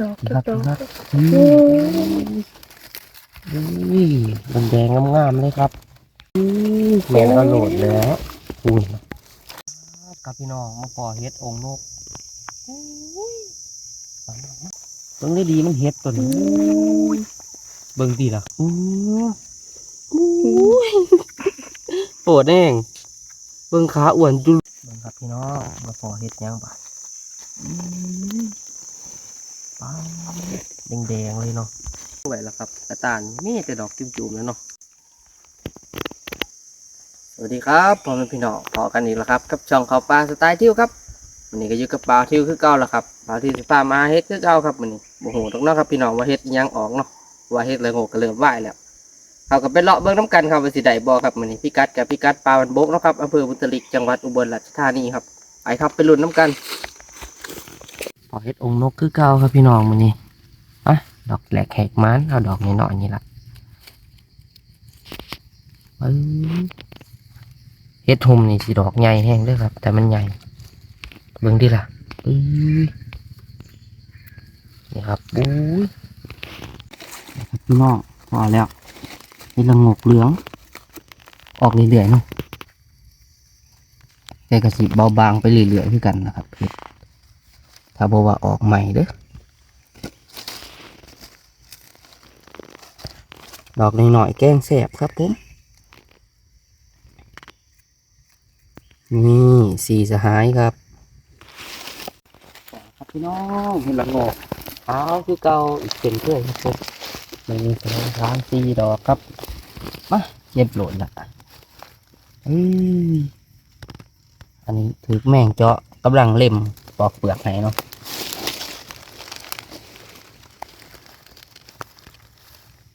ดอกครับดอกครับโอ้ยอุ้ยมันแดงงามๆเลยครับแมนเอาโหลดแล้วอุ้ยครับพี่น้องมาปอเฮ็ดองค์นกเบิ่งได้ดีมันเฮ็ดตัวนี้เบิ่งดีล่ะอู้ปวดแน่งเบิ่งขาอ้วนจุลเบิ่งครับพี่น้องมาปอเฮ็ดหยังบาดอืม ปแดงๆเลยเนาะไว้แล้วครับกระตานมีแต่ดอกจุ่มๆแล้วเนาะสวัสดีครับพ่อแม่พี่น้องพอกันอีกแล้วครับกับช่องเขาปลาสไตล์ทิวครับวันนี้ก็อยู่กับปลาทิวคือเก่าแล้วครับปลาทิวสิพามาเฮ็ดคือเก่าครับวันนี้โอ้โหตรงนั้นครับพี่น้องว่าเฮ็ดยังออกเนาะว่าเฮ็ดเลยโงกก็เริ่มไหวแล้วเขาก็ไปเลาะเบิ่งน้ำกันครับว่าสิไดบ่ครับวันนี้พี่กัดกับพี่กัดปลาวันโบกเนาะครับอำเภอบุตริกจังหวัดอุบลราชธานีครับไปครับไปลุ้นน้ำกัน อเฮ็ดองนกคือเก่าครับพี่น้องวันนี้อะดอกแหลกแหกมันเอาดอกนี้หน่อยนี่ละเฮ็ดหุ่มนี่สิดอกใหญ่แห้งด้วยครับ แต่มันใหญ่ เบิ่งดิล่ะนี่ครับอุ้ยพี่น้องพอแล้วนี่ละงกเหลือง ออกเรื่อยๆเนาะแต่กระสีเบาบางไปเรื่อยๆคือกันนะครับเฮ็ด ถ้าบอกว่าออกใหม่เด้อดอกหน่อยๆแกงแสบครับผมนี่สี่สหายครับครับพี่น้องเห็นละงงอกขาวคือเก่าอีกเป็นเพื่อนครับผมหนึ่งสองสามสี่ดอกครับมาเย็บหลดละอ้ยอันนี้ถือแมงเจาะกำลังเล็มปอกเปลือกให้เนาะ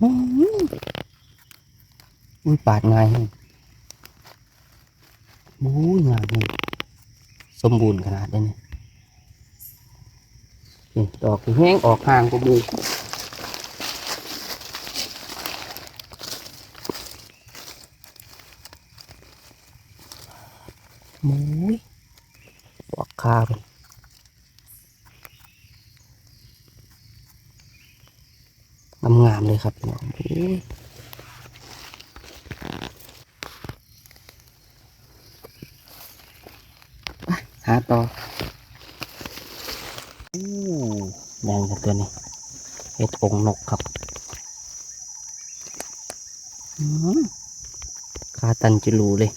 อืม อุ้ยปาดง่ายฮงบู้ยงามเลยสมบูรณ์ขนาดนี้นี่ดอกแห้งออกห่างกว่าบูมุ้ยดอกคาเลยงามๆเลยครับพี่น้องอุ้ย หาต่ออู้แดงกับตัวนี้เห็ดองค์นกครับอืมคาตันจะรูเลย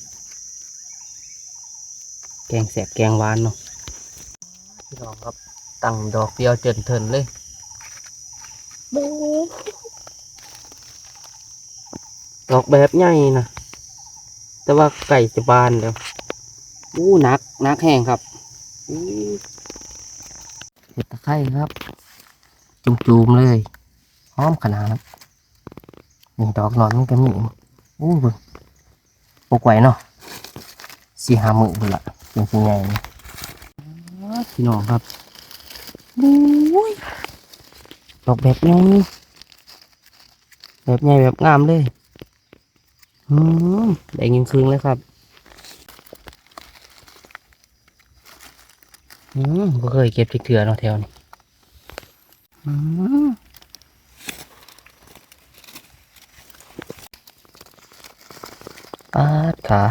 แกงแสบแกงหวานเนาะพี่น้องครับตั้งดอกเดียวเจินเทินเลยบู๊ดอกแบบใหญ่นะแต่ว่าไก่จะบานเดี๋ยว อู้หนักหนักแห้งครับอู้เห็ดตะไคร้ครับ จุ่มๆเลยหอมขนาดนั้นนี่ดอกหนอนมันก็มีอู้เบึงปลูกไว้เนาะสี่ห้ามือพุ่นละเป็นสิใหญ่นี่อ้าพี่น้องครับอู้ยดอกแบบนี้แบบใหญ่แบบงามเลย อืมแดงยิงคืนเลยครับ อืมบ่เคยเก็บพริกเกลือเนาะแถวนี้อืมปาดขา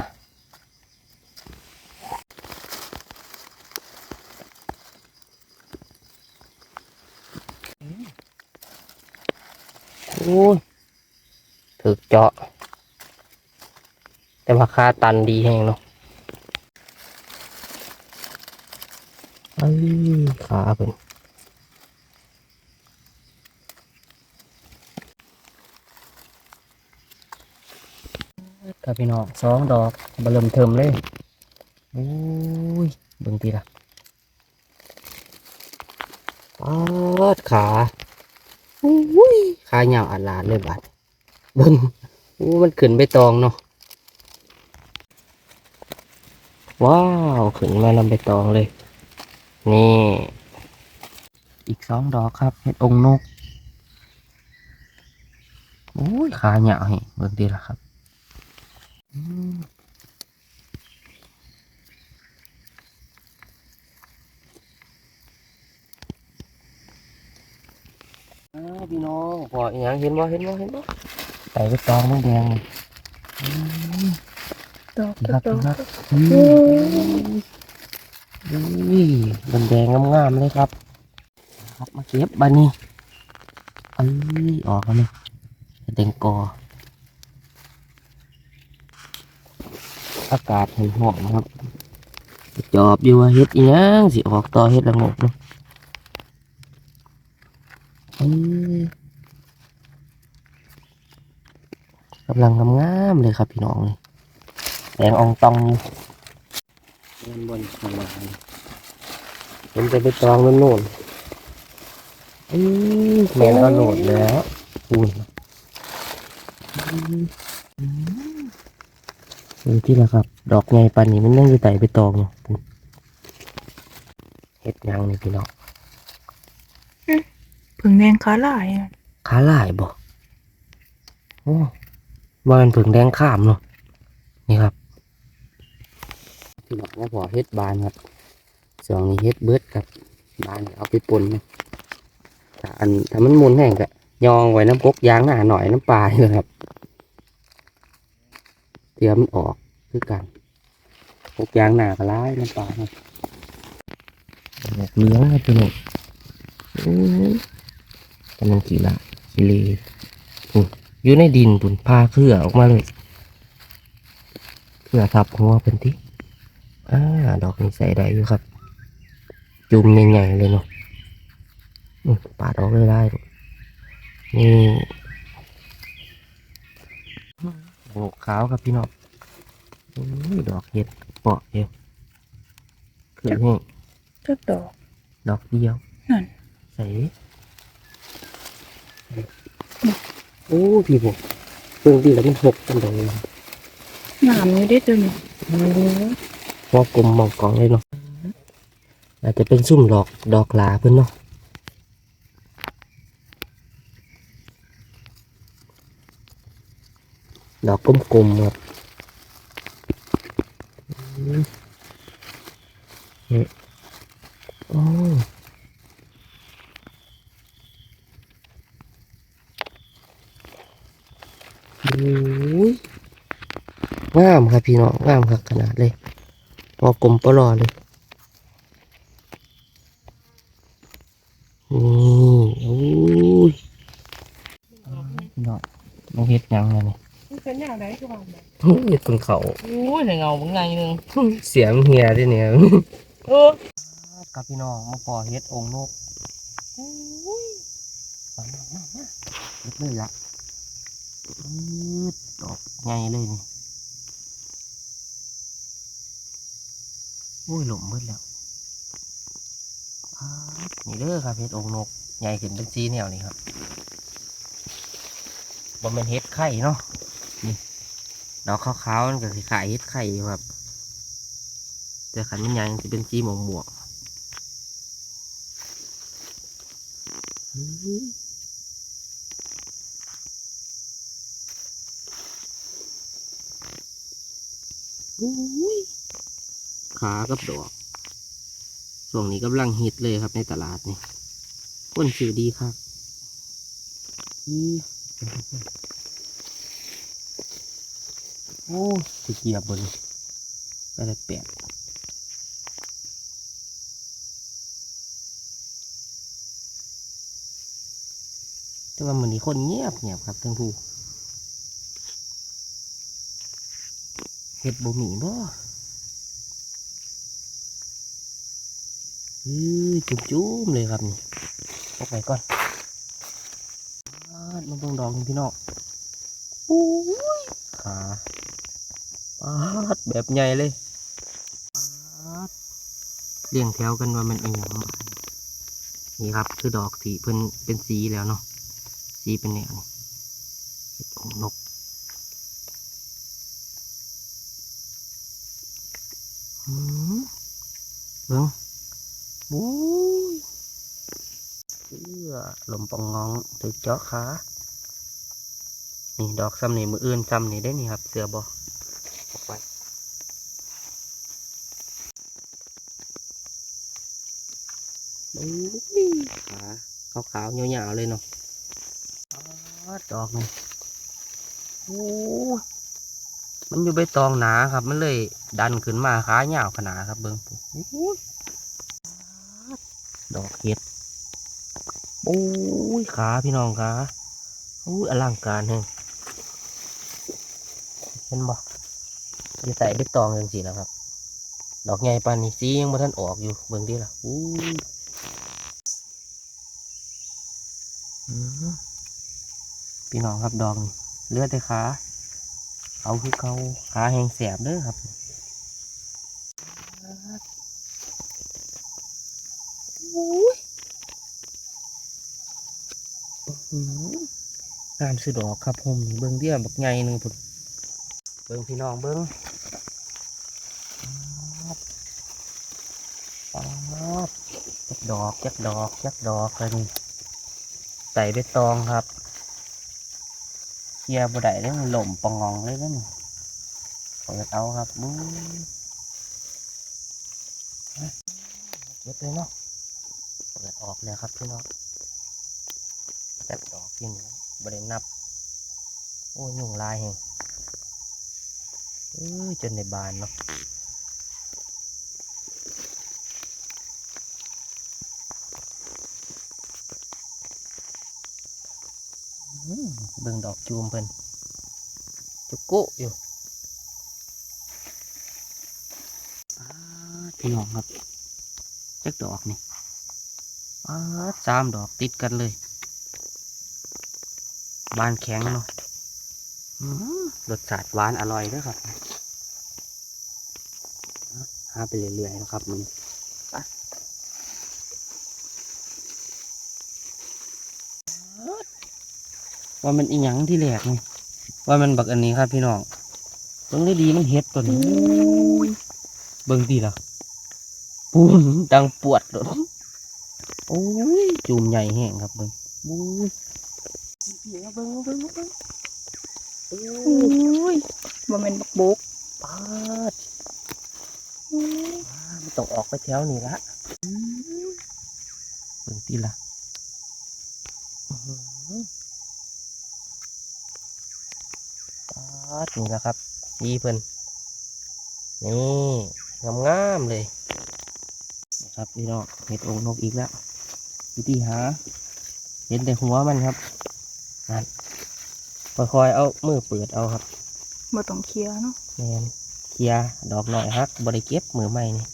โอ้ยถึกเจาะ แต่ว่าค่าตันดีแหงเนาะ อ้ยขาเป็นครับพี่น้องสองดอกบเริ่มเทิมเลยโอ้ยเบิ่งทีละปาดขาโอ้ยขาเหยาวอัดลาดเลยบาดเบิ่งโอ้มันขึ้นไปตองเนาะว้าว ขึ้นมานำไปตองเลย นี่ อีกสองดอกครับเห็ดองค์นกโอ้ยขาเหยาวให้เบิ่งดีละครับอืมอ้าวพี่น้องพออีหยังเห็นบ่เห็นบ่เห็นบ่ใส่ไปตองมันแดงอืมดอกครับดอกครับ อุ้ยมันแดงงามๆเลยครับ ครับมาเก็บบานี้เอ้ยออกแล้วนี่แดงกอ อากาศเห็นหอมครับ จอบอยู่ว่าเฮ็ดอีหยังสิออกต่อเฮ็ดละงกเนาะเอ้ยกำลังงามๆเลยครับพี่น้องเลยแดงอองตอง อยู่เล่นบนสนามผมจะไปตองโน่นๆอื้อแม่นเอาโหลดแล้วปูนนี่ที่ละครับ ดอกไงปันนี้มันยังอยู่ไต่ไปตองอยู่ปูนเฮ็ดหยังนี่พี่น้องผึ่งแดงขาลายอะขาลายบ่โอ้ว่ามันผึ่งแดงข้ามเนาะนี่ครับ พี่บอกว่าพอเฮ็ดบานครับสองนี้เฮ็ดเบิดครับบานเอาไปปนนะถ้าอันถ้ามันมุนแห้งก็ยองไว้น้ำกกยางหนาหน่อยน้ำปลาเลยครับเตรียมออกคือกันกกยางหนาก็ร้ายน้ำปลาครับดอกเหลืองครับพี่น้องอื้อกำลังกี่ละกิเลอยู่ในดินปุ่นพาเครือออกมาเลยเพื่อทับหัวเป็นที่ อ่าดอกนี้ใส่ได้อยู่ครับ จุ่มใหญ่ๆเลยเนาะอืมปาดออกเลยได้ลูกนี่โอ้ขาวครับพี่น้องอุ้ยดอกเห็ดเปาะเดียวคือนี่จักดอก ดอกเดียวนั่นใส่โอ้พี่ผมเพิ่งดีแล้วมันหกกันดอกเลยงามอยู่เด้ตัวนี้ พอกลมมองกองเลยเนาะอาจจะเป็นซุ่มดอกดอกลาเพื่อนเนาะดอกกลมๆครับอืมนี่โอ้โอ้ยงามครับพี่น้องงามครับขนาดเลย พอกลมปลอเลยนี่โอ้ยเนาะมาเฮ็ดหยังไงนี่มันเป็นอย่างไรก็ว่าแม่เฮ็ดเป็นเขาโอ้ยเงาบางไงนึงเสียงเฮียด้วยเนี่ยเออครับพี่น้องมาพอเฮ็ดองค์นกโอ้ยมามามามาเฮ็ดเลยละอืดดอกใหญ่เลยนี่ อุ้ยหลุมเบิดแล้วนี่เด้อครับเฮ็ดองนก ใหญ่ขึ้นเป็นสีแนวนี่ครับบ่แม่นเฮ็ดไข่เนาะนี่ดอกขาวๆมันก็สิขายเฮ็ดไข่ครับ แต่ขันมันใหญ่จะเป็นสีหมวกหมวก ขากับดอกช่วงนี้กำลังฮิตเลยครับในตลาดนี่คนซื้อดีครับอืมโอ้สเกียบบนไปเลยแปดแต่ว่ามันนี้คนเงียบเงียบครับทั้งผู้เห็ดบะหมี่บ่ ยจุ่มจุ่มๆเลยครับนี่ออกไปก่อนปาดมันต้องดองพี่น้องโอ้ยขาปาดแบบใหญ่เลยปาดเรียงแถวกันว่ามันเอียงนี่ครับคือดอกสีเพิ่นเป็นสีแล้วเนาะสีเป็นแนวนี่ของนกหืมเบิ้ง บู๊เอื้อลมปองงองถึกเจาะขานี่ดอกซ้ำนี่มืออื่นซ้ำนี่ได้นี่ครับ เสือบอออกไปบู๊ยขาขาวๆยาวๆเลยเนาะอ๋อดอกนึงโอ้มันอยู่ใบตองหนาครับ มันเลยดันขึ้นมาขาเหยาวขนาดครับเบิ้งปุ๊โอ้ ดอกเห็ดโอ้ยขาพี่น้องขาโอ้ยอลังการแฮงเห็นบ่อยู่ใส่ใบตองจังสิแล้วครับ ดอกใหญ่ปานนี้สียังบ่ทันออกอยู่เบิ่งดิล่ะอู้ยพี่น้องครับดอกเลือดแต่ขาเขาคือเขาขาแห้งแสบเด้อครับอู้ยอื้อหือ งามสุดดอกครับผมเบิ่งเดียบักใหญ่หนึ่งพุ่นเบิ่งพี่น้องเบิ่งจักดอกจักดอกจักดอกเลยนี่ใส่ใบตองครับเคลียร์บ่ได้เลยมันหล่มปองงองเลยนั่นเปิดเอาครับบู๊เก็บเลยเนาะ เปิดออกเลยครับพี่น้องจักดอกกินบ่ได้นับ โอ้ยยุงลายแหงเอ้ยจนในบานเนาะเบิ่งดอกจูมเพิ่นจุกกุอยู่พี่น้องครับจักดอกนี่ สามดอกติดกันเลย บานแข็งเนาะอืมรสชาติหวานอร่อยเด้วยครับหาไปเรื่อยๆนะครับมันไปว่ามันอีหยังที่แหลกนี่ว่ามันบักอันนี้ครับพี่น้องเบิ่งได้ดีมันเฮ็ดตัวนี้เบิ่งดีล่ะปูนดังปวดเลยโอ้ยจูมใหญ่แห้งครับเบิ่งบู๊ยเดี๋ยวเบิ่งเบิ่งเบิ่งโอ้อุ้ยยบ่แม่นบักบุกปาดว้ามันต้องออกไปแถวนี้ละเบิ่งตีละอื้อหือปาดนี่ละครับดีเพิ่นนี่งามๆเลยนะครับพี่น้องเห็ดโองนกอีกแล้ว วิธีหา เห็นแต่หัวมันครับนั่นค่อยๆเอามือเปิดเอาครับบ่ต้องเคลียร์เนาะแมนเคลียร์ดอกหน่อยฮักบริเก็บมือใหม่นี่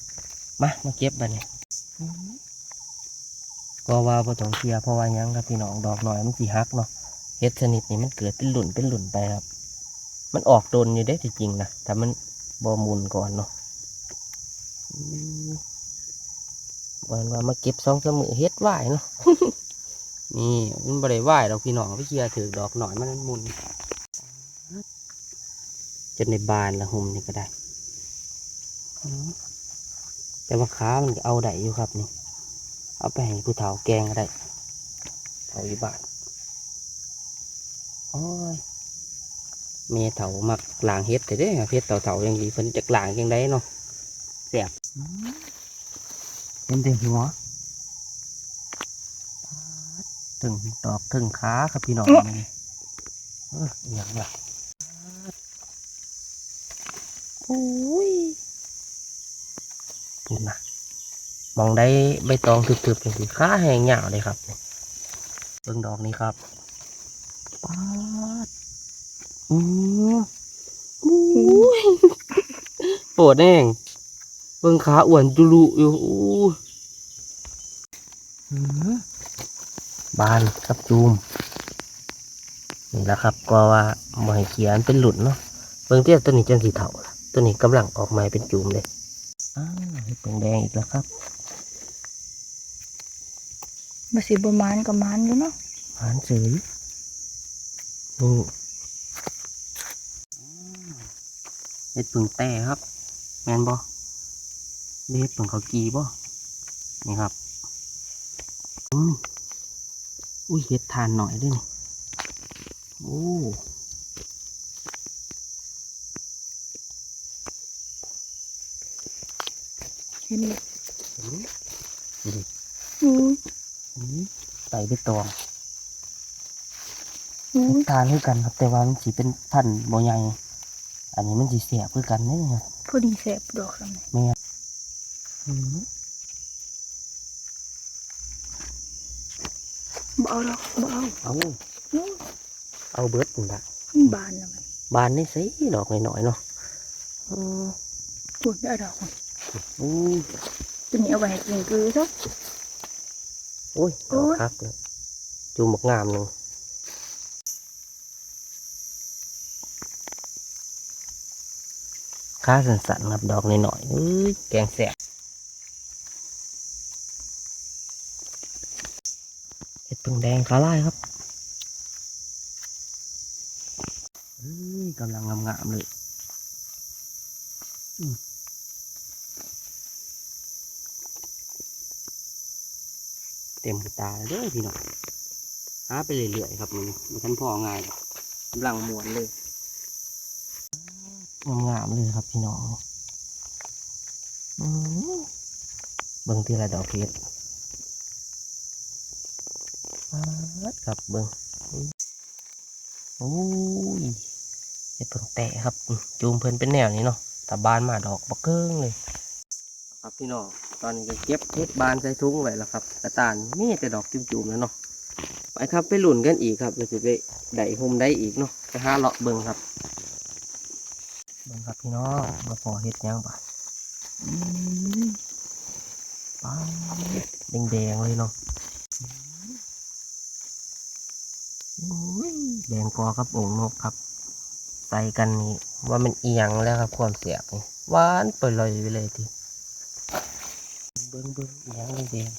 มามาเก็บบัดนี้ก็ว่าบ่ต้องเคลียร์เพราะว่าหยังครับพี่น้องดอกหน่อยมันสิฮักเนาะเฮ็ดชนิดนี้มันเกิดเป็นหลุ่นเป็นหลุ่นไปครับ มันออกโดนอยู่ได้จริงๆนะแต่มันบ่มุนก่อนเนาะอืม วันว่ามาเก็บสองสมือเฮ็ดไหวเนาะนี่มันบ่ได้ไหวดอกพี่น้องไปเคียร์ถือดอกหน่อยมันมุนจนในบานละหุมนี่ก็ได้ แต่ว่าขามันเอาได้อยู่ครับนี่ เอาไปให้ผู้เฒ่าแกงก็ได้เฒ่าอยู่บ้านโอ้ยเมียเฒ่ามักลางเฮ็ดแต่เด้เฮ็ดเฒ่าๆอย่างนี้เพิ่นจะล้างยังไงเนาะแซ่บ เป็นแต่หัวถึงดอกถึงขาครับพี่น้องนี่เอออหย่างละโอ้ยพูดนะมองได้ใบตองทึบๆอย่างที่ขาแห้งเหยาวเลยครับนี่เบิ่งดอกนี้ครับป๊าดอืมอุ้ยปวดแน่ง เบิ่งขาอ้วนจุลุอยู่อู้หือบานครับจูมนี่แหละครับก็ว่าบ่ให้เขียนเป็นหลุดเนาะเบิ่งเตี้ยตัวนี้จังสีเถาล่ะตัวนี้กำลังออกมาเป็นจุ่มเลยอ้าวเห็ดแดงๆอีกแล้วครับบ่สิบ่มานก็มานอยู่เนาะหานสือนี่เห็ดผึ่งแต่ครับ แมนบ่ เห็ดผึ่งเขากีบ่นี่ครับอุ้ยเห็ดทานหน่อยด้วยนี่โอ้เห็นบ่เห็นไหมอุ้ยอืมใส่ไปตองทานคือกันครับแต่ว่ามันสิเป็นพันเบ่ใหญ่อันนี้มันสิเสียบคือกันเด้ครับพอดีแสบดอกทำไมแม่ อืมบ่เอาดอกบ่เอาเอาอุ้ยเอาเบิดนี่ละมันบานทำไมบานนี่สิดอกหน่อยๆ กงามหนึ่งข้าสันๆครับดอกหน่อยๆเอ้ยแกงแสบเห็ดพึ่งแดงขาลายครับเอ้ยกำลังงามๆเลยอืมเต็มตาเลยเด้อพี่น้องหาไปเรื่อยๆครับมันมันทันพอง่ายหรอกกำลังมวนเลยงามๆเลยครับพี่น้องอืมเบิ่งทีละดอกเพชรมาด ครับเบิ่งโอ้ยเห็ดเพิ่งแตะครับอืมจูมเพิ่นเป็นแนวนี้เนาะแต่บานมาดอกบักเกิ้งเลย ครับพี่น้องตอนนี้ก็เก็บเห็ดบานใส่ถุงไว้แล้วครับกระตานมีแต่ดอกจุ่มๆแล้วเนาะไปครับไปหลุนกันอีกครับเราจะไปได้โฮมได้อีกเนาะไปหาเลาะเบิ่งครับเบิ่งครับพี่น้องมาพอเห็ดหยังบาดอืมปาดแดงๆเลยเนาะอุ้ย แดงกอครับองค์นกครับ ใส่กันนี่ว่ามันเอียงแล้วครับความเสียบนี่หวานไปเลยไปเลยทีเบิ้งเบิ้งเอียงเลยแดง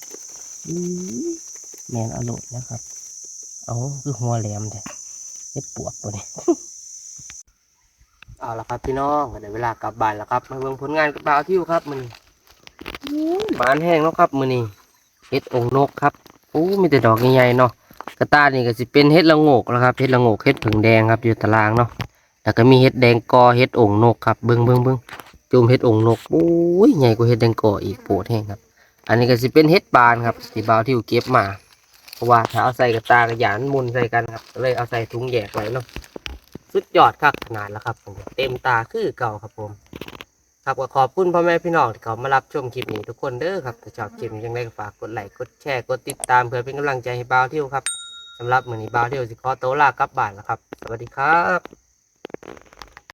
อื้อแมนอร่อยนะครับ เอาคือหัวแหลมแต่เฮ็ดปวกตัวนี้เอาละครับพี่น้องก็ได้เวลากลับบ้านแล้วครับมาเบิ่งผลงานกับบ่าวทิวครับมันบานแห้งแล้วครับมือนี้เฮ็ดองค์นกครับอู้มีแต่ดอกใหญ่ๆเนาะ กระตานี่ก็สิเป็นเฮ็ดละโงกแล้วครับเฮ็ดละโงกเฮ็ดผึ่งแดงครับอยู่ตารางเนาะแล้วก็มีเฮ็ดแดงกอเฮ็ดองนกครับเบิ่งเบิ่งเบิ่งจุ่มเฮ็ดองนกโอ้ยใหญ่กว่าเฮ็ดแดงกออีกปรดแห้งครับ อันนี้ก็สิเป็นเฮ็ดบานครับที่บ่าวทิวเก็บมาเพราะว่าถ้าเอาใส่กระตากระยานมุนใส่กันครับเลยเอาใส่ถุงแยกไว้เนาะสุดยอดครับขนาดแล้วครับผมเต็มตาคือเก่าครับผม ครับก็ขอบคุณพ่อแม่พี่น้องที่เขามารับชมคลิปนี้ทุกคนเด้อครับถ้าชอบคลิปนี้ยังไงก็ฝากกดไลค์กดแชร์กดติดตามเพื่อเป็นกำลังใจให้บ่าวที่ครับ สำหรับมือนี้บาวเที่ยวสิขอโตวลากลับบ้านแล้วครับ สวัสดีครับ